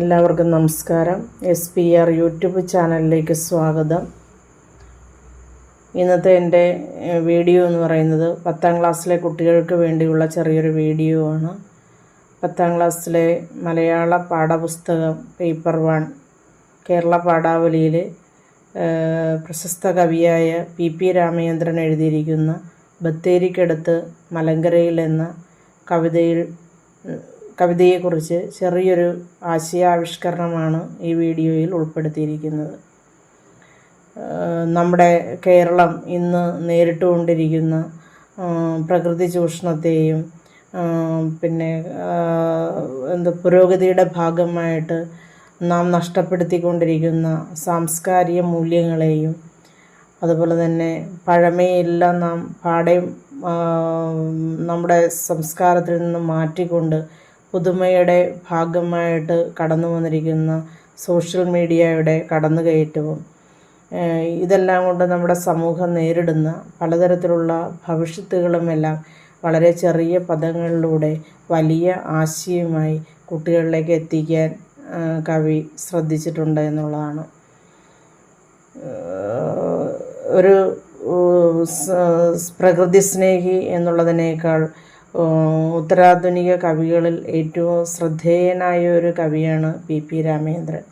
എല്ലാവർക്കും നമസ്കാരം. S P R YouTube ചാനലിലേക്ക് സ്വാഗതം. ഇന്നത്തെ എന്റെ വീഡിയോ എന്ന് പറയുന്നത് പത്താം ക്ലാസ്സിലെ കുട്ടികൾക്ക് വേണ്ടിയുള്ള ചെറിയൊരു വീഡിയോ ആണ്. പത്താം ക്ലാസ്സിലെ മലയാള പാഠപുസ്തകം പേപ്പർ വൺ കേരള പാഠാവലിയിൽ പ്രശസ്ത കവിയായ പി പി രാമചന്ദ്രൻ എഴുതിയിരിക്കുന്ന ബത്തേരിക്കടുത്ത് മലങ്കരയിൽ എന്ന കവിതയിൽ കവിതയെക്കുറിച്ച് ചെറിയൊരു ആശയാവിഷ്കരണമാണ് ഈ വീഡിയോയിൽ ഉൾപ്പെടുത്തിയിരിക്കുന്നത്. നമ്മുടെ കേരളം ഇന്ന് നേരിട്ടുകൊണ്ടിരിക്കുന്ന പ്രകൃതി ചൂഷണത്തെയും പിന്നെ എന്താ പുരോഗതിയുടെ ഭാഗമായിട്ട് നാം നഷ്ടപ്പെടുത്തിക്കൊണ്ടിരിക്കുന്ന സാംസ്കാരിക മൂല്യങ്ങളെയും അതുപോലെ തന്നെ പഴമയെല്ലാം നാം പാടെ നമ്മുടെ സംസ്കാരത്തിൽ നിന്ന് മാറ്റിക്കൊണ്ട് പുതുമയുടെ ഭാഗമായിട്ട് കടന്നു വന്നിരിക്കുന്ന സോഷ്യൽ മീഡിയയുടെ കടന്നുകയറ്റവും കയറ്റവും ഇതെല്ലാം കൊണ്ട് നമ്മുടെ സമൂഹം നേരിടുന്ന പലതരത്തിലുള്ള ഭവിഷ്യത്തുകളുമെല്ലാം വളരെ ചെറിയ പദങ്ങളിലൂടെ വലിയ ആശയവുമായി കുട്ടികളിലേക്ക് എത്തിക്കാൻ കവി ശ്രദ്ധിച്ചിട്ടുണ്ട് എന്നുള്ളതാണ്. ഒരു പ്രകൃതി സ്നേഹി എന്നുള്ളതിനേക്കാൾ ഉത്തരാധുനിക കവികളിൽ ഏറ്റവും ശ്രദ്ധേയനായ ഒരു കവിയാണ് പി പി രാമേന്ദ്രൻ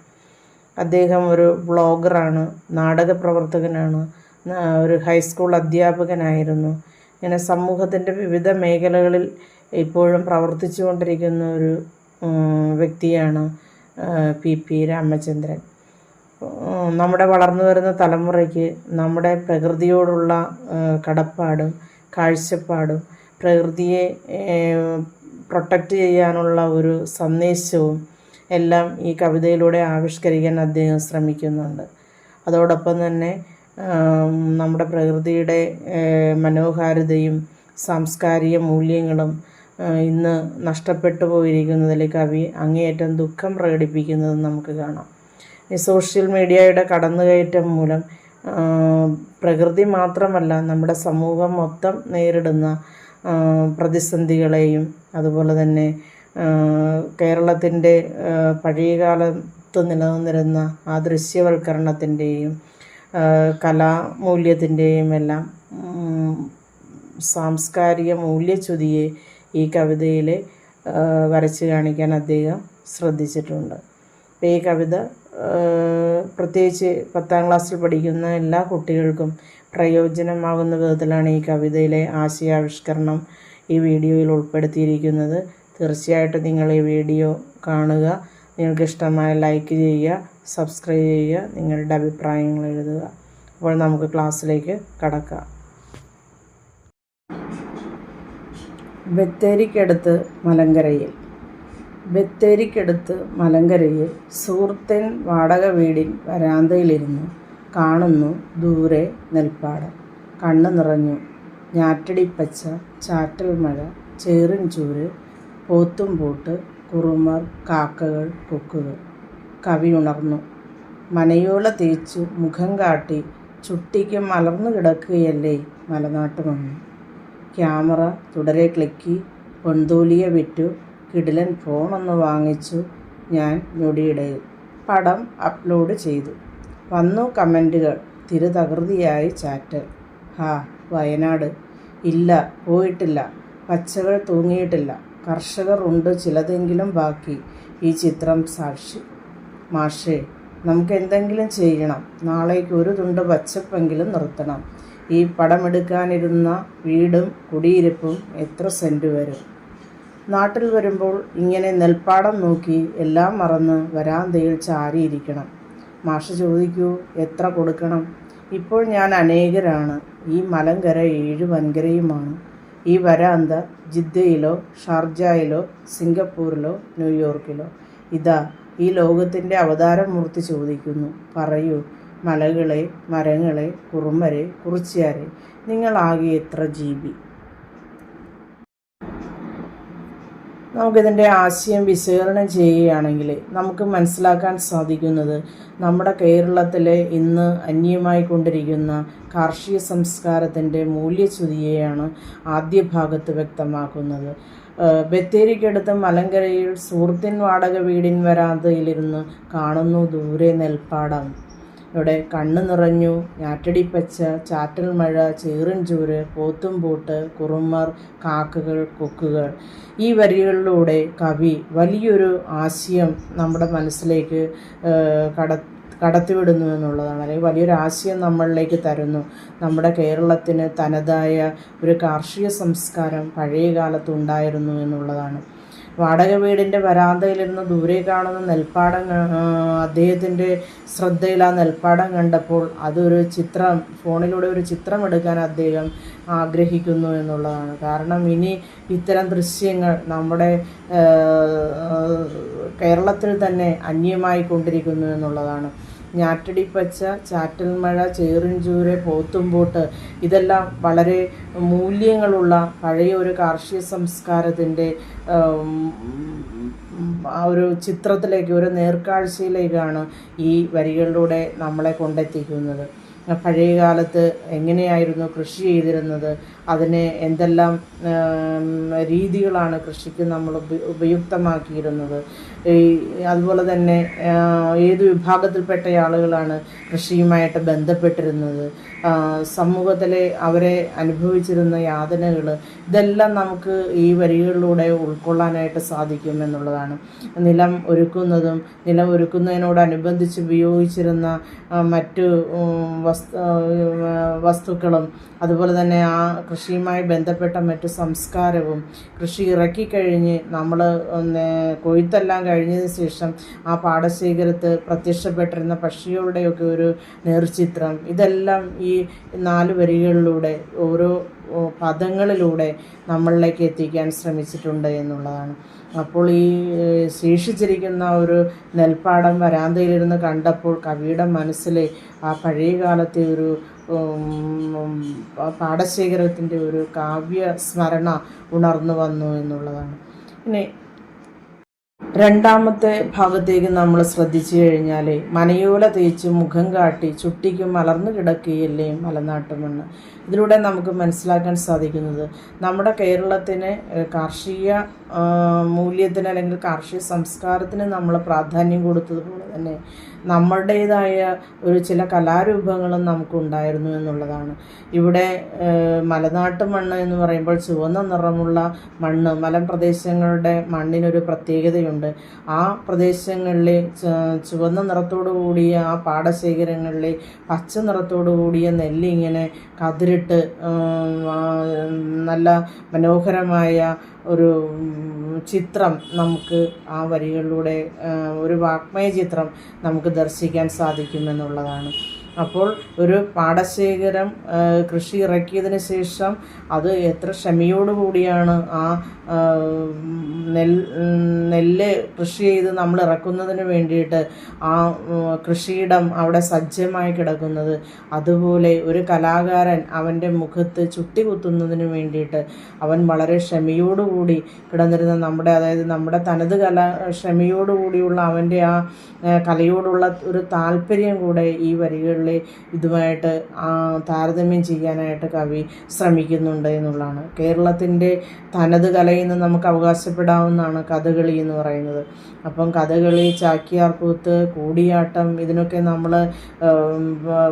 അദ്ദേഹം ഒരു ബ്ലോഗറാണ് നാടക പ്രവർത്തകനാണ് ഒരു ഹൈസ്കൂൾ അധ്യാപകനായിരുന്നു. ഇങ്ങനെ സമൂഹത്തിന്റെ വിവിധ മേഖലകളിൽ ഇപ്പോഴും പ്രവർത്തിച്ചു കൊണ്ടിരിക്കുന്ന ഒരു വ്യക്തിയാണ് പി പി രാമചന്ദ്രൻ. നമ്മുടെ വളർന്നു വരുന്ന തലമുറയ്ക്ക് നമ്മുടെ പ്രകൃതിയോടുള്ള കടപ്പാടും കാഴ്ചപ്പാടും പ്രകൃതിയെ പ്രൊട്ടക്റ്റ് ചെയ്യാനുള്ള ഒരു സന്ദേശവും എല്ലാം ഈ കവിതയിലൂടെ ആവിഷ്കരിക്കാൻ അദ്ദേഹം ശ്രമിക്കുന്നുണ്ട്. അതോടൊപ്പം തന്നെ നമ്മുടെ പ്രകൃതിയുടെ മനോഹാരിതയും സാംസ്കാരിക മൂല്യങ്ങളും ഇന്ന് നഷ്ടപ്പെട്ടു പോയിരിക്കുന്നതിൽ കവി അങ്ങേയറ്റം ദുഃഖം പ്രകടിപ്പിക്കുന്നത് നമുക്ക് കാണാം. ഈ സോഷ്യൽ മീഡിയയുടെ കടന്നുകയറ്റം മൂലം പ്രകൃതി മാത്രമല്ല നമ്മുടെ സമൂഹം മൊത്തം നേരിടുന്ന പ്രതിസന്ധികളെയും അതുപോലെ തന്നെ കേരളത്തിന്റെ പഴയകാലത്ത് നിലനിന്നിരുന്ന ആ ദൃശ്യവൽക്കരണത്തിന്റെയും കലാമൂല്യത്തിന്റെയും എല്ലാം സാംസ്കാരിക മൂല്യച്യുതിയെ ഈ കവിതയിൽ വരച്ച് കാണിക്കാൻ അദ്ദേഹം ശ്രദ്ധിച്ചിട്ടുണ്ട്. ഈ കവിത പ്രത്യേകിച്ച് പത്താം ക്ലാസ്സിൽ പഠിക്കുന്ന എല്ലാ കുട്ടികൾക്കും പ്രയോജനമാകുന്ന വിധത്തിലാണ് ഈ കവിതയിലെ ആശയാവിഷ്കരണം ഈ വീഡിയോയിൽ ഉൾപ്പെടുത്തിയിരിക്കുന്നത്. തീർച്ചയായിട്ടും നിങ്ങൾ ഈ വീഡിയോ കാണുക. നിങ്ങൾക്ക് ഇഷ്ടമായ ലൈക്ക് ചെയ്യുക സബ്സ്ക്രൈബ് ചെയ്യുക നിങ്ങളുടെ അഭിപ്രായങ്ങൾ എഴുതുക. അപ്പോൾ നമുക്ക് ക്ലാസ്സിലേക്ക് കടക്കാം. ബത്തേരിക്കടുത്ത് മലങ്കരയിൽ. ബത്തേരിക്കടുത്ത് മലങ്കരയിൽ സുഹൃത്തൻ വാടക വീടിൻ വരാന്തയിലിരുന്നു. കാണുന്നു ദൂരെ നെൽപ്പാടം. കണ്ണു നിറഞ്ഞു. ഞാറ്റടിപ്പച്ച ചാറ്റൽ മഴ ചേറിൻ ചൂര് പോത്തും പൂട്ട് കുറുമർ കാക്കകൾ കൊക്കുകൾ. കവി ഉണർന്നു. മനയോള തേച്ചു മുഖം കാട്ടി ചുട്ടിക്ക് മലർന്നു കിടക്കുകയല്ലേ മലനാട്ടുമണ്ണ് ക്യാമറ തുടരെ ക്ലിക്കി പൊന്തോലിയ വിറ്റു. കിടിലൻ ഫോണൊന്ന് വാങ്ങിച്ചു ഞാൻ ഞൊടിയിടയിൽ. പടം അപ്ലോഡ് ചെയ്തു. വന്നു കമന്റുകൾ. തിരുതകൃതിയായി ചാറ്റ് ഹാ വയനാട്. ഇല്ല പോയിട്ടില്ല. പച്ചകൾ തൂങ്ങിയിട്ടില്ല. കർഷകർ ഉണ്ട് ചിലതെങ്കിലും ബാക്കി. ഈ ചിത്രം സാക്ഷി. മാഷേ നമുക്ക് എന്തെങ്കിലും ചെയ്യണം. നാളേക്ക് ഒരു തുണ്ട് പച്ചപ്പെങ്കിലും നിർത്തണം. ഈ പടമെടുക്കാനിരുന്ന വീടും കുടിയിരിപ്പും എത്ര സെന്റ് വരും? നാട്ടിൽ വരുമ്പോൾ ഇങ്ങനെ നെൽപ്പാടം നോക്കി എല്ലാം മറന്ന് വരാന്തയിൽ ചാരിയിരിക്കണം. മാഷ് ചോദിക്കൂ എത്ര കൊടുക്കണം? ഇപ്പോൾ ഞാൻ അനേകരാണ്. ഈ മലങ്കര ഏഴ് വൻകരയുമാണ്. ഈ വരാന്ത ജിദ്ദയിലോ ഷാർജയിലോ സിംഗപ്പൂരിലോ ന്യൂയോർക്കിലോ. ഇതാ ഈ ലോകത്തിന്റെ അവതാരമൂർത്തി ചോദിക്കുന്നു. പറയൂ മലകളെ മരങ്ങളെ കുറുമരെ കുറിച്ചാരെ നിങ്ങളാകെ എത്ര ജീവി നമുക്കിതിന്റെ ആശയം വിശകലനം ചെയ്യുകയാണെങ്കിൽ നമുക്ക് മനസ്സിലാക്കാൻ സാധിക്കുന്നത് നമ്മുടെ കേരളത്തിലെ ഇന്ന് അന്യമായി കൊണ്ടിരിക്കുന്ന കാർഷിക സംസ്കാരത്തിന്റെ മൂല്യച്യുതിയെയാണ് ആദ്യ ഭാഗത്ത് വ്യക്തമാക്കുന്നത്. ബത്തേരിക്കടുത്ത് മലങ്കരയിൽ സുഹൃത്തിൻ വാടക വീടിൻ വരാന്തയിലിരുന്ന് കാണുന്നു ദൂരെ നെൽപ്പാടം. ഇവിടെ കണ്ണു നിറഞ്ഞു ഞാറ്റടിപ്പച്ച ചാറ്റൽ മഴ പോത്തും പൂട്ട് കുറുമർ കാക്കകൾ കൊക്കുകൾ. ഈ വരികളിലൂടെ കവി വലിയൊരു ആശയം നമ്മുടെ മനസ്സിലേക്ക് കട കടത്തിവിടുന്നു എന്നുള്ളതാണ്. അല്ലെങ്കിൽ വലിയൊരു ആശയം നമ്മളിലേക്ക് തരുന്നു. നമ്മുടെ കേരളത്തിന് തനതായ ഒരു കാർഷിക സംസ്കാരം പഴയ കാലത്തുണ്ടായിരുന്നു എന്നുള്ളതാണ്. വാടക വീടിന്റെ വരാന്തയിലിരുന്ന് ദൂരെ കാണുന്ന നെൽപ്പാടം അദ്ദേഹത്തിന്റെ ശ്രദ്ധയിൽ ആ നെൽപ്പാടം കണ്ടപ്പോൾ അതൊരു ചിത്രം ഫോണിലൂടെ ഒരു ചിത്രം എടുക്കാൻ അദ്ദേഹം ആഗ്രഹിക്കുന്നു എന്നുള്ളതാണ്. കാരണം ഇനി ഇത്തരം ദൃശ്യങ്ങൾ നമ്മുടെ കേരളത്തിൽ തന്നെ അന്യമായിക്കൊണ്ടിരിക്കുന്നു എന്നുള്ളതാണ്. ഞാറ്റടിപ്പച്ച ചാറ്റൽമഴ ചേറിഞ്ചൂര് പോത്തുംപോട്ട് ഇതെല്ലാം വളരെ മൂല്യങ്ങളുള്ള പഴയ ഒരു കാർഷിക സംസ്കാരത്തിന്റെ ആ ഒരു ചിത്രത്തിലേക്ക് ഒരു നേർക്കാഴ്ചയിലേക്കാണ് ഈ വരികളിലൂടെ നമ്മളെ കൊണ്ടെത്തിക്കുന്നത്. പഴയ കാലത്ത് എങ്ങനെയായിരുന്നു കൃഷി ചെയ്തിരുന്നത്? അതിന് എന്തെല്ലാം രീതികളാണ് കൃഷിക്ക് നമ്മൾ ഉപ ഉപയുക്തമാക്കിയിരുന്നത്? ഈ അതുപോലെ തന്നെ ഏത് വിഭാഗത്തിൽപ്പെട്ട ആളുകളാണ് കൃഷിയുമായിട്ട് ബന്ധപ്പെട്ടിരുന്നത് സമൂഹത്തിലെ അവരെ അനുഭവിച്ചിരുന്ന യാതനകൾ ഇതെല്ലാം നമുക്ക് ഈ വരികളിലൂടെ ഉൾക്കൊള്ളാനായിട്ട് സാധിക്കും എന്നുള്ളതാണ്. നിലം ഒരുക്കുന്നതും നിലം ഒരുക്കുന്നതിനോടനുബന്ധിച്ച് ഉപയോഗിച്ചിരുന്ന മറ്റ് മറ്റു വസ്തു വസ്തുക്കളും അതുപോലെ തന്നെ ആ കൃഷിയുമായി ബന്ധപ്പെട്ട മറ്റു സംസ്കാരവും കൃഷി ഇറക്കിക്കഴിഞ്ഞ് നമ്മൾ കൊയ്ത്തെല്ലാം കഴിഞ്ഞതിന് ശേഷം ആ പാടശേഖരത്ത് പ്രത്യക്ഷപ്പെട്ടിരുന്ന പക്ഷികളുടെയൊക്കെ ഒരു നേർചിത്രം. ഇതെല്ലാം ഈ നാല് വരികളിലൂടെ ഓരോ പദങ്ങളിലൂടെ നമ്മളിലേക്ക് എത്തിക്കാൻ ശ്രമിച്ചിട്ടുണ്ട് എന്നുള്ളതാണ്. അപ്പോൾ ഈ ശേഷിച്ചിരിക്കുന്ന ഒരു നെൽപ്പാടം വരാന്തയിലിരുന്ന് കണ്ടപ്പോൾ കവിയുടെ മനസ്സിൽ ആ പഴയ കാലത്തെ ഒരു പാടശേഖരത്തിന്റെ ഒരു കാവ്യ സ്മരണ ഉണർന്നു വന്നു എന്നുള്ളതാണ്. ഇനി രണ്ടാമത്തെ ഭാഗത്തേക്ക് നമ്മൾ ശ്രദ്ധിച്ചു കഴിഞ്ഞാൽ മനയോല തേച്ച് മുഖം കാട്ടി ചുട്ടിക്ക് മലർന്നു കിടക്കുകയല്ലേ മലനാട്ടുമെന്ന് ഇതിലൂടെ നമുക്ക് മനസ്സിലാക്കാൻ സാധിക്കുന്നത് നമ്മുടെ കേരളത്തിന് കാർഷിക മൂല്യത്തിന് അല്ലെങ്കിൽ കാർഷിക സംസ്കാരത്തിന് നമ്മൾ പ്രാധാന്യം കൊടുത്തതുപോലെ തന്നെ നമ്മുടേതായ ഒരു ചില കലാരൂപങ്ങളും നമുക്കുണ്ടായിരുന്നു എന്നുള്ളതാണ്. ഇവിടെ മലനാട്ടു മണ്ണ് എന്ന് പറയുമ്പോൾ ചുവന്ന നിറമുള്ള മണ്ണ് മലമ്പ്രദേശങ്ങളുടെ മണ്ണിനൊരു പ്രത്യേകതയുണ്ട്. ആ പ്രദേശങ്ങളിലെ ചുവന്ന നിറത്തോടു കൂടിയ ആ പാടശേഖരങ്ങളിലെ പച്ച നിറത്തോടു കൂടിയ നെല്ല് ഇങ്ങനെ കതിരിട്ട് നല്ല മനോഹരമായ ഒരു ചിത്രം നമുക്ക് ആ വരികളിലൂടെ ഒരു വാക്മയ ചിത്രം നമുക്ക് ദർശിക്കാൻ സാധിക്കുമെന്നുള്ളതാണ്. അപ്പോൾ ഒരു പാടശേഖരം കൃഷി ഇറക്കിയതിന് ശേഷം അത് എത്ര ക്ഷമയോടുകൂടിയാണ് ആ നെൽ നെല്ല് കൃഷി ചെയ്ത് നമ്മൾ ഇറക്കുന്നതിന് വേണ്ടിയിട്ട് ആ കൃഷിയിടം അവിടെ സജ്ജമായി കിടക്കുന്നത്. അതുപോലെ ഒരു കലാകാരൻ അവന്റെ മുഖത്ത് ചുട്ടി കുത്തുന്നതിന് വേണ്ടിയിട്ട് അവൻ വളരെ ക്ഷമയോടുകൂടി കിടന്നിരുന്ന നമ്മുടെ അതായത് നമ്മുടെ തനത് കല ക്ഷമയോടുകൂടിയുള്ള അവന്റെ ആ കലയോടുള്ള ഒരു താല്പര്യം കൂടെ ഈ വരികളിലെ ഇതുമായിട്ട് താരതമ്യം ചെയ്യാനായിട്ട് കവി ശ്രമിക്കുന്നുണ്ട് എന്നുള്ളതാണ്. കേരളത്തിന്റെ തനത് കലയിൽ നിന്ന് നമുക്ക് അവകാശപ്പെടാവുന്നതാണ് കഥകളി എന്ന് പറയുന്നത്. അപ്പം കഥകളി ചാക്യാർകൂത്ത് കൂടിയാട്ടം ഇതിനൊക്കെ നമ്മൾ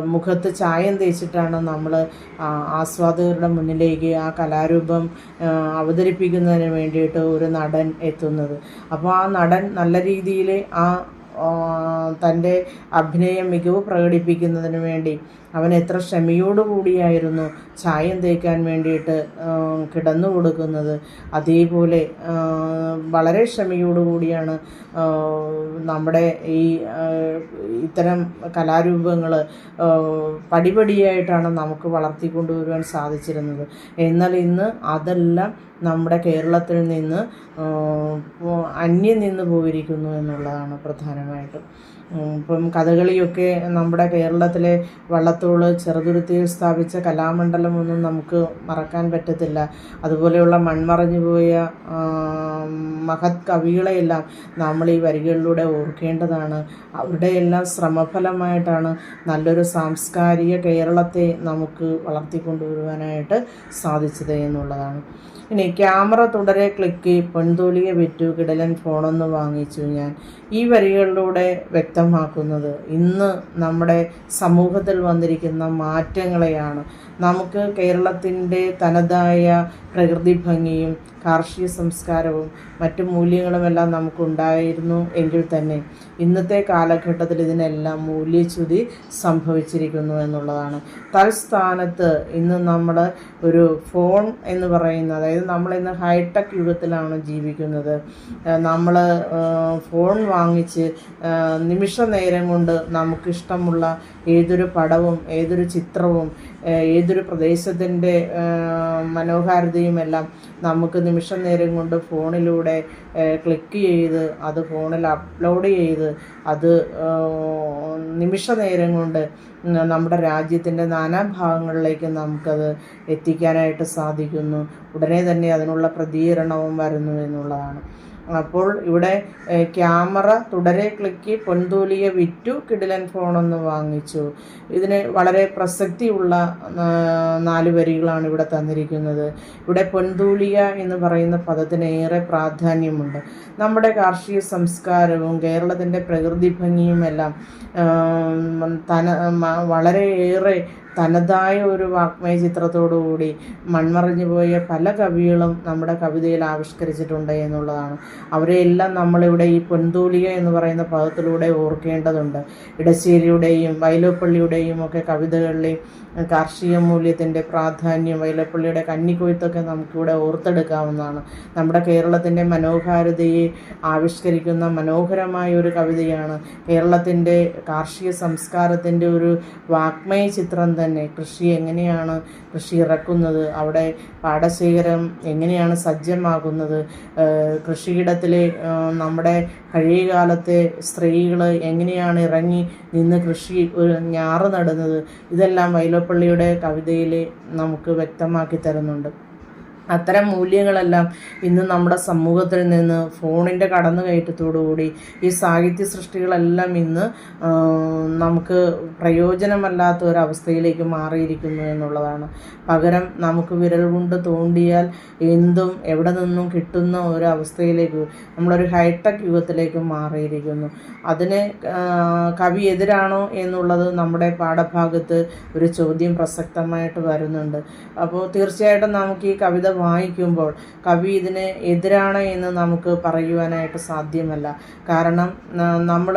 മുഖത്ത് ചായം തേച്ചിട്ടാണ് നമ്മൾ ആസ്വാദകരുടെ മുന്നിലേക്ക് ആ കലാരൂപം അവതരിപ്പിക്കുന്നതിന് വേണ്ടിയിട്ട് ഒരു നടൻ എത്തുന്നത്. അപ്പോൾ ആ നടൻ നല്ല രീതിയിൽ ആ, തന്റെ അഭിനയ മികവ് പ്രകടിപ്പിക്കുന്നതിന് വേണ്ടി. അവൻ എത്ര ക്ഷമയോടുകൂടിയായിരുന്നു ചായം തേക്കാൻ വേണ്ടിയിട്ട് കിടന്നു കൊടുക്കുന്നത്. അതേപോലെ വളരെ ക്ഷമയോടുകൂടിയാണ് കൂടിയാണ് നമ്മുടെ ഈ ഇത്തരം കലാരൂപങ്ങൾ പടിപടിയായിട്ടാണ് നമുക്ക് വളർത്തിക്കൊണ്ടുവരുവാൻ സാധിച്ചിരുന്നത്. എന്നാൽ ഇന്ന് അതെല്ലാം നമ്മുടെ കേരളത്തിൽ നിന്ന് അന്യം നിന്ന് പോയിരിക്കുന്നു എന്നുള്ളതാണ് പ്രധാനമായിട്ടും ഉം, ഇപ്പം കഥകളിയൊക്കെ നമ്മുടെ കേരളത്തിലെ വള്ളത്തോൾ ചെറുതുരുത്തിയിൽ സ്ഥാപിച്ച കലാമണ്ഡലമൊന്നും നമുക്ക് മറക്കാൻ പറ്റത്തില്ല. അതുപോലെയുള്ള മൺമറഞ്ഞു പോയ മഹത് കവികളെയെല്ലാം നമ്മൾ ഈ വരികളിലൂടെ ഓർക്കേണ്ടതാണ്. അവരുടെ എല്ലാം ശ്രമഫലമായിട്ടാണ് നല്ലൊരു സാംസ്കാരിക കേരളത്തെ നമുക്ക് വളർത്തിക്കൊണ്ടുവരുവാനായിട്ട് സാധിച്ചത് എന്നുള്ളതാണ്. ഇനി ക്യാമറ തുടരെ ക്ലിക്ക് പെൺതോലിയെ വിറ്റു കിടലൻ ഫോണൊന്ന് വാങ്ങിച്ചു ഞാൻ. ഈ വരികളിലൂടെ വ്യക്തമാക്കുന്നത്. ഇന്ന് നമ്മുടെ സമൂഹത്തിൽ വന്നിരിക്കുന്ന മാറ്റങ്ങളെയാണ്. നമുക്ക് കേരളത്തിന്റെ തനതായ പ്രകൃതി ഭംഗിയും കാർഷിക സംസ്കാരവും മറ്റു മൂല്യങ്ങളുമെല്ലാം നമുക്കുണ്ടായിരുന്നു എങ്കിൽ തന്നെ ഇന്നത്തെ കാലഘട്ടത്തിൽ ഇതിനെല്ലാം മൂല്യച്യുതി സംഭവിച്ചിരിക്കുന്നു എന്നുള്ളതാണ്. തൽസ്ഥാനത്ത് ഇന്ന് നമ്മൾ ഒരു ഫോൺ എന്ന് പറയുന്ന അതായത് നമ്മളിന്ന് ഹൈടെക് യുഗത്തിലാണ് ജീവിക്കുന്നത്. നമ്മൾ ഫോൺ വാങ്ങിച്ച് നിമിഷ നേരം കൊണ്ട് നമുക്കിഷ്ടമുള്ള ഏതൊരു പടവും ഏതൊരു ചിത്രവും ഏതൊരു പ്രദേശത്തിന്റെ മനോഹാരിതയും എല്ലാം നമുക്ക് നിമിഷം നേരം കൊണ്ട് ഫോണിലൂടെ ക്ലിക്ക് ചെയ്ത് അത് ഫോണിൽ അപ്ലോഡ് ചെയ്ത് അത് നിമിഷ നേരം കൊണ്ട് നമ്മുടെ രാജ്യത്തിന്റെ നാനാഭാഗങ്ങളിലേക്ക് നമുക്കത് എത്തിക്കാനായിട്ട് സാധിക്കുന്നു. ഉടനെ തന്നെ അതിനുള്ള പ്രതികരണവും വരുന്നു എന്നുള്ളതാണ്. അപ്പോൾ ഇവിടെ ക്യാമറ തുടരെ ക്ലിക്ക് പൊൻതൂലിയെ വിറ്റു കിടിലൻ ഫോണൊന്ന് വാങ്ങിച്ചു. ഇതിന് വളരെ പ്രസക്തിയുള്ള നാല് വരികളാണ് ഇവിടെ തന്നിരിക്കുന്നത്. ഇവിടെ പൊൻതൂലിയ എന്ന് പറയുന്ന പദത്തിന് ഏറെ പ്രാധാന്യമുണ്ട്. നമ്മുടെ കാർഷിക സംസ്കാരവും കേരളത്തിന്റെ പ്രകൃതി ഭംഗിയുമെല്ലാം തന വളരെയേറെ തനതായ ഒരു വാഗ്മയ ചിത്രത്തോടുകൂടി മൺമറിഞ്ഞു പോയ പല കവികളും നമ്മുടെ കവിതയിൽ ആവിഷ്കരിച്ചിട്ടുണ്ട് എന്നുള്ളതാണ്. അവരെയെല്ലാം നമ്മളിവിടെ ഈ പൊൻതൂലിക എന്ന് പറയുന്ന പദത്തിലൂടെ ഓർക്കേണ്ടതുണ്ട്. ഇടശ്ശേരിയുടെയും വൈലോപ്പള്ളിയുടെയും ഒക്കെ കവിതകളിലെയും കാർഷിക മൂല്യത്തിന്റെ പ്രാധാന്യം വൈലപ്പള്ളിയുടെ കന്നിക്കൊയ്ത്തൊക്കെ നമുക്കിവിടെ ഓർത്തെടുക്കാവുന്നതാണ്. നമ്മുടെ കേരളത്തിന്റെ മനോഹാരിതയെ ആവിഷ്കരിക്കുന്ന മനോഹരമായ ഒരു കവിതയാണ് കേരളത്തിന്റെ കാർഷിക സംസ്കാരത്തിന്റെ ഒരു വാഗ്മയ ചിത്രം തന്നെ. കൃഷി എങ്ങനെയാണ് കൃഷി ഇറക്കുന്നത്? അവിടെ പാടശേഖരം എങ്ങനെയാണ് സജ്ജമാകുന്നത്? കൃഷിയിടത്തിലെ നമ്മുടെ പഴയ കാലത്തെ സ്ത്രീകൾ എങ്ങനെയാണ് ഇറങ്ങി നിന്ന് കൃഷി ഞാറ് നടുന്നത്? ഇതെല്ലാം വൈലോപ്പള്ളിയുടെ കവിതയിൽ നമുക്ക് വ്യക്തമാക്കി തരുന്നുണ്ട്. അത്തരം മൂല്യങ്ങളെല്ലാം ഇന്ന് നമ്മുടെ സമൂഹത്തിൽ നിന്ന് ഫോണിന്റെ കടന്നുകയറ്റത്തോടുകൂടി ഈ സാഹിത്യ സൃഷ്ടികളെല്ലാം ഇന്ന് നമുക്ക് പ്രയോജനമല്ലാത്ത ഒരവസ്ഥയിലേക്ക് മാറിയിരിക്കുന്നു എന്നുള്ളതാണ്. പകരം നമുക്ക് വിരൽ കൊണ്ട് തോണ്ടിയാൽ എന്തും എവിടെ നിന്നും കിട്ടുന്ന ഒരു അവസ്ഥയിലേക്ക് നമ്മളൊരു ഹൈടെക് യുഗത്തിലേക്ക് മാറിയിരിക്കുന്നു. അതിന് കവി എതിരാണോ എന്നുള്ളത് നമ്മുടെ പാഠഭാഗത്ത് ഒരു ചോദ്യം പ്രസക്തമായിട്ട് വരുന്നുണ്ട്. അപ്പോൾ തീർച്ചയായിട്ടും നമുക്ക് ഈ കവിത വായിക്കുമ്പോൾ കവി ഇതിന് എതിരാണ് എന്ന് നമുക്ക് പറയുവാനായിട്ട് സാധ്യമല്ല. കാരണം നമ്മൾ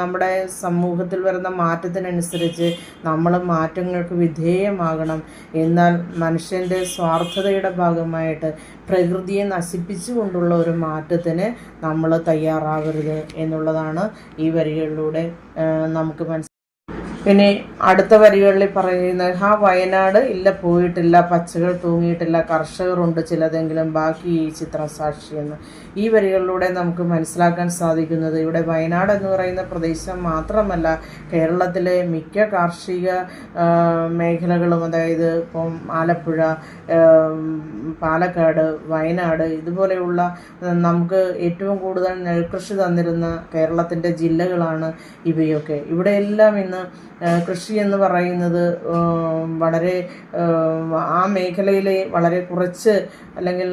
നമ്മുടെ സമൂഹത്തിൽ വരുന്ന മാറ്റത്തിനനുസരിച്ച് നമ്മൾ മാറ്റങ്ങൾക്ക് വിധേയമാകണം. എന്നാൽ മനുഷ്യന്റെ സ്വാർത്ഥതയുടെ ഭാഗമായിട്ട് പ്രകൃതിയെ നശിപ്പിച്ചുകൊണ്ടുള്ള ഒരു മാറ്റത്തിന് നമ്മൾ തയ്യാറാകരുത് എന്നുള്ളതാണ് ഈ വരികളിലൂടെ നമുക്ക് മനസ്സിലാക്കുന്നത് പിന്നെ അടുത്ത വരികളിൽ പറയുന്നത് ആ വയനാട് ഇല്ല പോയിട്ടില്ല പച്ചകൾ തൂങ്ങിയിട്ടില്ല കർഷകരുണ്ട് ചിലതെങ്കിലും ബാക്കി ഈ ചിത്രം സാക്ഷിയെന്ന് ഈ വരികളിലൂടെ നമുക്ക് മനസ്സിലാക്കാൻ സാധിക്കുന്നത്. ഇവിടെ വയനാട് എന്ന് പറയുന്ന പ്രദേശം മാത്രമല്ല കേരളത്തിലെ മിക്ക കാർഷിക മേഖലകളും അതായത് ഇപ്പം ആലപ്പുഴ പാലക്കാട് വയനാട് ഇതുപോലെയുള്ള നമുക്ക് ഏറ്റവും കൂടുതൽ നെൽകൃഷി തന്നിരുന്ന കേരളത്തിന്റെ ജില്ലകളാണ് ഇവയൊക്കെ. ഇവിടെയെല്ലാം ഇന്ന് കൃഷി എന്ന് പറയുന്നത് വളരെ ആ, മേഖലയിലെ വളരെ കുറച്ച് അല്ലെങ്കിൽ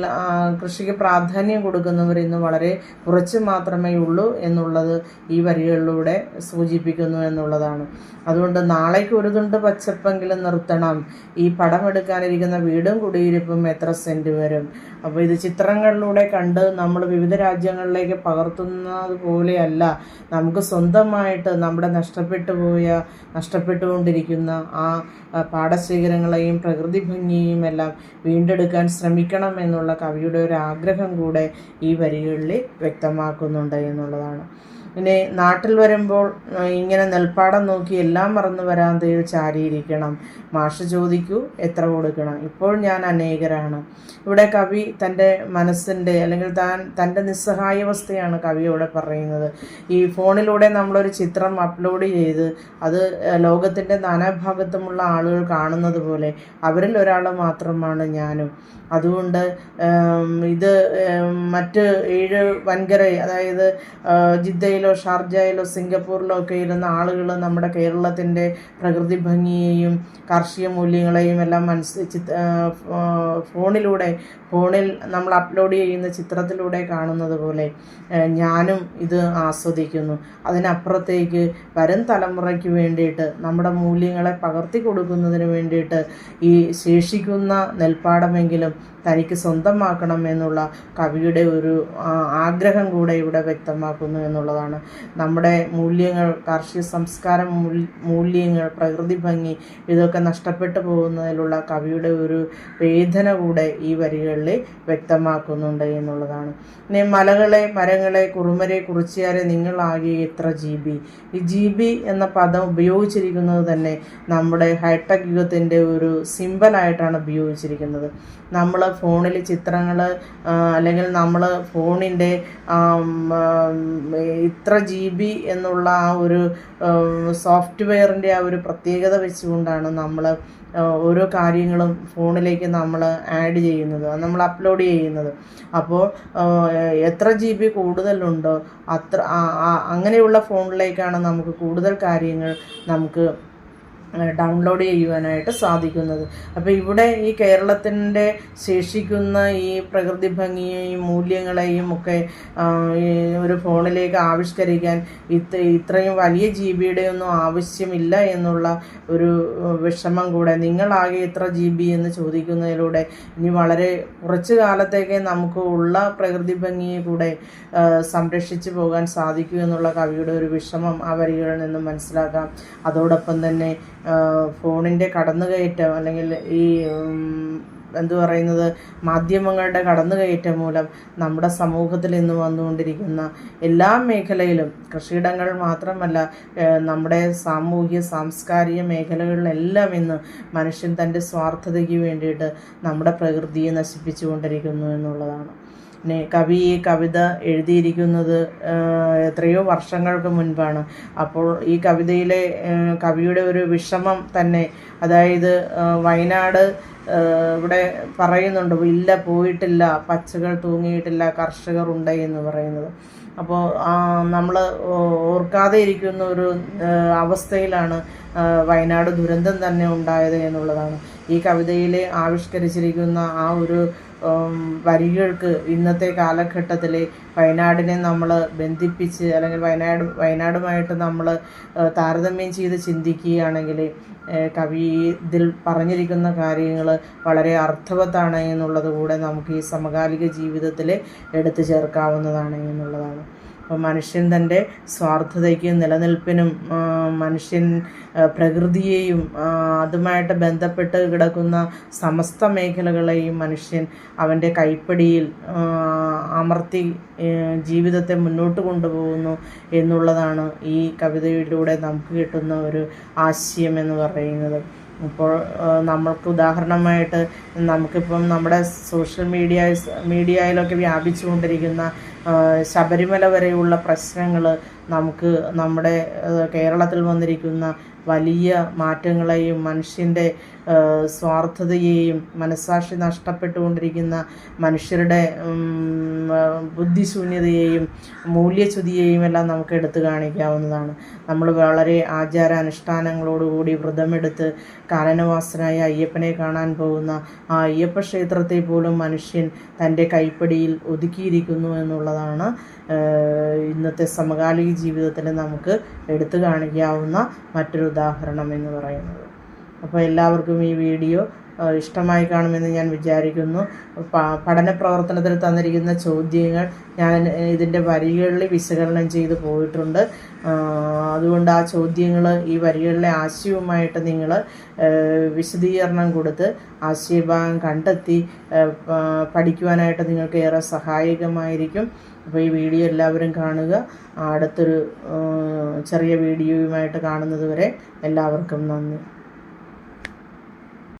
കൃഷിക്ക് പ്രാധാന്യം കൊടുക്കുന്നവർ ഇന്ന് വളരെ കുറച്ച് മാത്രമേ ഉള്ളൂ എന്നുള്ളത് ഈ വരികളിലൂടെ സൂചിപ്പിക്കുന്നു എന്നുള്ളതാണ്. അതുകൊണ്ട് നാളേക്ക് ഒരു തുണ്ട് പച്ചപ്പെങ്കിലും നിർത്തണം. ഈ പടമെടുക്കാനിരിക്കുന്ന വീടും കുടിയിരിപ്പും എത്ര സെന്റ് വരും? അപ്പോൾ ഇത് ചിത്രങ്ങളിലൂടെ കണ്ട് നമ്മൾ വിവിധ രാജ്യങ്ങളിലേക്ക് പകർത്തുന്നത് പോലെയല്ല. നമുക്ക് സ്വന്തമായിട്ട് നമ്മുടെ നഷ്ടപ്പെട്ടു പോയ നഷ്ടപ്പെട്ടുകൊണ്ടിരിക്കുന്ന ആ പാടശേഖരങ്ങളെയും പ്രകൃതി ഭംഗിയെയും എല്ലാം വീണ്ടെടുക്കാൻ ശ്രമിക്കണം എന്നുള്ള കവിയുടെ ഒരു ആഗ്രഹം കൂടെ ഈ വരികളിൽ വ്യക്തമാക്കുന്നുണ്ട് എന്നുള്ളതാണ്. ഇനി നാട്ടിൽ വരുമ്പോൾ ഇങ്ങനെ നെൽപ്പാടം നോക്കി എല്ലാം മറന്ന് വരാന്തയിൽ ചാരിയിരിക്കണം മാഷ് ചോദിക്കൂ എത്ര കൊടുക്കണം? ഇപ്പോൾ ഞാൻ അനേകരാണ്. ഇവിടെ കവി തന്റെ മനസ്സിന്റെ അല്ലെങ്കിൽ താൻ തന്റെ നിസ്സഹായാവസ്ഥയാണ് കവി ഇവിടെ പറയുന്നത്. ഈ ഫോണിലൂടെ നമ്മളൊരു ചിത്രം അപ്ലോഡ് ചെയ്ത് അത് ലോകത്തിന്റെ നാനാഭാഗത്തുമുള്ള ആളുകൾ കാണുന്നത് പോലെ അവരിൽ ഒരാൾ മാത്രമാണ് ഞാനും. അതുകൊണ്ട് ഇത് മറ്റ് ഏഴ് വൻകര അതായത് ആ, ജിദ്ദയിലോ ഷാർജയിലോ സിംഗപ്പൂരിലോ ഒക്കെ ഇരുന്ന ആളുകൾ നമ്മുടെ കേരളത്തിന്റെ പ്രകൃതി ഭംഗിയെയും കാർഷിക മൂല്യങ്ങളെയും എല്ലാം മനസ്സ് ചിത്ര ആ, ആ, ഫോണിലൂടെ ഫോണിൽ നമ്മൾ അപ്ലോഡ് ചെയ്യുന്ന ചിത്രത്തിലൂടെ കാണുന്നത് പോലെ ഞാനും ഇത് ആസ്വദിക്കുന്നു. അതിനപ്പുറത്തേക്ക് വരും തലമുറയ്ക്ക് വേണ്ടിയിട്ട് നമ്മുടെ മൂല്യങ്ങളെ പകർത്തി കൊടുക്കുന്നതിന് വേണ്ടിയിട്ട് ഈ ശേഷിക്കുന്ന നെൽപ്പാടമെങ്കിലും തനിക്ക് സ്വന്തമാക്കണം എന്നുള്ള കവിയുടെ ഒരു ആഗ്രഹം കൂടെ ഇവിടെ വ്യക്തമാക്കുന്നു എന്നുള്ളതാണ്. നമ്മുടെ മൂല്യങ്ങൾ കാർഷിക സംസ്കാരം മൂല്യങ്ങൾ പ്രകൃതി ഭംഗി ഇതൊക്കെ നഷ്ടപ്പെട്ടു പോകുന്നതിലുള്ള കവിയുടെ ഒരു വേദന കൂടെ ഈ വരികളിൽ വ്യക്തമാക്കുന്നുണ്ട് എന്നുള്ളതാണ്. ഇനി മലകളെ മരങ്ങളെ കുറുമരെ കുറിച്ചാരെ നിങ്ങളാകെ എത്ര ജി ബി ഈ ജി ബി എന്ന പദം ഉപയോഗിച്ചിരിക്കുന്നത് തന്നെ നമ്മുടെ ഹൈടെക് യുഗത്തിന്റെ ഒരു സിമ്പലായിട്ടാണ് ഉപയോഗിച്ചിരിക്കുന്നത്. നമ്മൾ ഫോണിൽ ചിത്രങ്ങൾ അല്ലെങ്കിൽ നമ്മൾ ഫോണിന്റെ ഇത്ര ജി ബി എന്നുള്ള ആ ഒരു സോഫ്റ്റ്വെയറിന്റെ ആ ഒരു പ്രത്യേകത വെച്ചുകൊണ്ടാണ് നമ്മൾ ഓരോ കാര്യങ്ങളും ഫോണിലേക്ക് നമ്മൾ ആഡ് ചെയ്യുന്നത് നമ്മൾ അപ്ലോഡ് ചെയ്യുന്നത്. അപ്പോൾ എത്ര ജി ബി കൂടുതലുണ്ടോ അത്ര അങ്ങനെയുള്ള ഫോണിലേക്കാണ് നമുക്ക് കൂടുതൽ കാര്യങ്ങൾ നമുക്ക് ഡൗൺലോഡ് ചെയ്യുവാനായിട്ട് സാധിക്കുന്നത്. അപ്പോൾ ഇവിടെ ഈ കേരളത്തിന്റെ ശേഷിക്കുന്ന ഈ പ്രകൃതി ഭംഗിയെയും മൂല്യങ്ങളെയും ഒക്കെ ഒരു ഫോണിലേക്ക് ആവിഷ്കരിക്കാൻ ഇത്ര ഇത്രയും വലിയ ജി ബിയുടെ ഒന്നും ആവശ്യമില്ല എന്നുള്ള ഒരു വിഷമം കൂടെ. നിങ്ങളാകെ ഇത്ര ജി ബി എന്ന് ചോദിക്കുന്നതിലൂടെ ഇനി വളരെ കുറച്ച് കാലത്തേക്ക് നമുക്ക് ഉള്ള പ്രകൃതി ഭംഗിയെ കൂടെ സംരക്ഷിച്ചു പോകാൻ സാധിക്കൂ എന്നുള്ള കവിയുടെ ഒരു വിഷമം ആ വരികളിൽ നിന്നും മനസ്സിലാക്കാം. അതോടൊപ്പം തന്നെ ഫോണിന്റെ കടന്നുകയറ്റം അല്ലെങ്കിൽ ഈ എന്തു പറയുന്നത് മാധ്യമങ്ങളുടെ കടന്നുകയറ്റം മൂലം നമ്മുടെ സമൂഹത്തിൽ ഇന്ന് വന്നുകൊണ്ടിരിക്കുന്ന എല്ലാ മേഖലയിലും കൃഷിയിടങ്ങൾ മാത്രമല്ല നമ്മുടെ സാമൂഹ്യ സാംസ്കാരിക മേഖലകളിലെല്ലാം ഇന്ന് മനുഷ്യൻ തന്റെ സ്വാർത്ഥതയ്ക്ക് വേണ്ടിയിട്ട് നമ്മുടെ പ്രകൃതിയെ നശിപ്പിച്ചു നശിപ്പിച്ചുകൊണ്ടിരിക്കുന്നു എന്നുള്ളതാണ്. കവി ഈ കവിത എഴുതിയിരിക്കുന്നത് എത്രയോ വർഷങ്ങൾക്ക് മുൻപാണ്. അപ്പോൾ ഈ കവിതയിലെ കവിയുടെ ഒരു വിഷമം തന്നെ അതായത് വയനാട് ഇവിടെ പറയുന്നുണ്ട് ഇല്ല പോയിട്ടില്ല പച്ചകൾ തൂങ്ങിയിട്ടില്ല കർഷകർ ഉണ്ട് എന്ന് പറയുന്നത്. അപ്പോൾ നമ്മൾ ഓർക്കാതെ ഇരിക്കുന്ന ഒരു അവസ്ഥയിലാണ് വയനാട് ദുരന്തം തന്നെ ഉണ്ടായത് എന്നുള്ളതാണ്. ഈ കവിതയിൽ ആവിഷ്കരിച്ചിരിക്കുന്ന ആ ഒരു വരികൾക്ക് ഇന്നത്തെ കാലഘട്ടത്തിൽ വയനാടിനെ നമ്മൾ ബന്ധിപ്പിച്ച് അല്ലെങ്കിൽ വയനാട് വയനാടുമായിട്ട് നമ്മൾ താരതമ്യം ചെയ്ത് ചിന്തിക്കുകയാണെങ്കിൽ കവി ഇതിൽ പറഞ്ഞിരിക്കുന്ന കാര്യങ്ങൾ വളരെ അർത്ഥവത്താണ് എന്നുള്ളത് കൂടെ നമുക്ക് ഈ സമകാലിക ജീവിതത്തിൽ എടുത്തു ചേർക്കാവുന്നതാണ് എന്നുള്ളതാണ്. അപ്പോൾ മനുഷ്യൻ തന്റെ സ്വാർത്ഥതയ്ക്കും നിലനിൽപ്പിനും മനുഷ്യൻ പ്രകൃതിയെയും അതുമായിട്ട് ബന്ധപ്പെട്ട് കിടക്കുന്ന സമസ്ത മേഖലകളെയും മനുഷ്യൻ അവന്റെ കൈപ്പടിയിൽ അമർത്തി ജീവിതത്തെ മുന്നോട്ട് കൊണ്ടുപോകുന്നു എന്നുള്ളതാണ് ഈ കവിതയിലൂടെ നമുക്ക് കിട്ടുന്ന ഒരു ആശയം എന്ന് പറയുന്നത്. ഇപ്പോൾ നമ്മൾക്ക് ഉദാഹരണമായിട്ട് നമുക്കിപ്പം നമ്മുടെ സോഷ്യൽ മീഡിയ മീഡിയയിലൊക്കെ വ്യാപിച്ചുകൊണ്ടിരിക്കുന്ന ശബരിമല വരെയുള്ള പ്രശ്നങ്ങൾ നമുക്ക് നമ്മുടെ കേരളത്തിൽ വന്നിരിക്കുന്ന വലിയ മാറ്റങ്ങളെയും മനുഷ്യന്റെ സ്വാർത്ഥതയെയും മനസ്സാക്ഷി നഷ്ടപ്പെട്ടുകൊണ്ടിരിക്കുന്ന മനുഷ്യരുടെ ബുദ്ധിശൂന്യതയെയും മൂല്യച്യുതിയെയും എല്ലാം നമുക്ക് എടുത്തു കാണിക്കാവുന്നതാണ്. നമ്മൾ വളരെ ആചാരാനുഷ്ഠാനങ്ങളോടുകൂടി വ്രതമെടുത്ത് കാനനവാസനായ അയ്യപ്പനെ കാണാൻ പോകുന്ന ആ അയ്യപ്പ ക്ഷേത്രത്തെ പോലും മനുഷ്യൻ തന്റെ കൈപ്പടിയിൽ ഒതുക്കിയിരിക്കുന്നു എന്നുള്ളതാണ് ഇന്നത്തെ സമകാലിക ജീവിതത്തിൽ നമുക്ക് എടുത്തു കാണിക്കാവുന്ന മറ്റൊരു ഉദാഹരണം എന്ന് പറയുന്നത്. അപ്പോൾ എല്ലാവർക്കും ഈ വീഡിയോ ഇഷ്ടമായി കാണുമെന്ന് ഞാൻ വിചാരിക്കുന്നു. പഠന പ്രവർത്തനത്തിൽ തന്നിരിക്കുന്ന ചോദ്യങ്ങൾ ഞാൻ ഇതിന്റെ വരികളിൽ വിശകലനം ചെയ്ത് പോയിട്ടുണ്ട്. അതുകൊണ്ട് ആ ചോദ്യങ്ങൾ ഈ വരികളിലെ ആശയവുമായിട്ട് നിങ്ങൾ വിശദീകരണം കൊടുത്ത് ആശയഭാഗം കണ്ടെത്തി പഠിക്കുവാനായിട്ട് നിങ്ങൾക്ക് ഏറെ സഹായകമായിരിക്കും. അപ്പോൾ ഈ വീഡിയോ എല്ലാവരും കാണുക. അടുത്തൊരു ചെറിയ വീഡിയോയുമായിട്ട് കാണുന്നത് വരെ എല്ലാവർക്കും നന്ദി.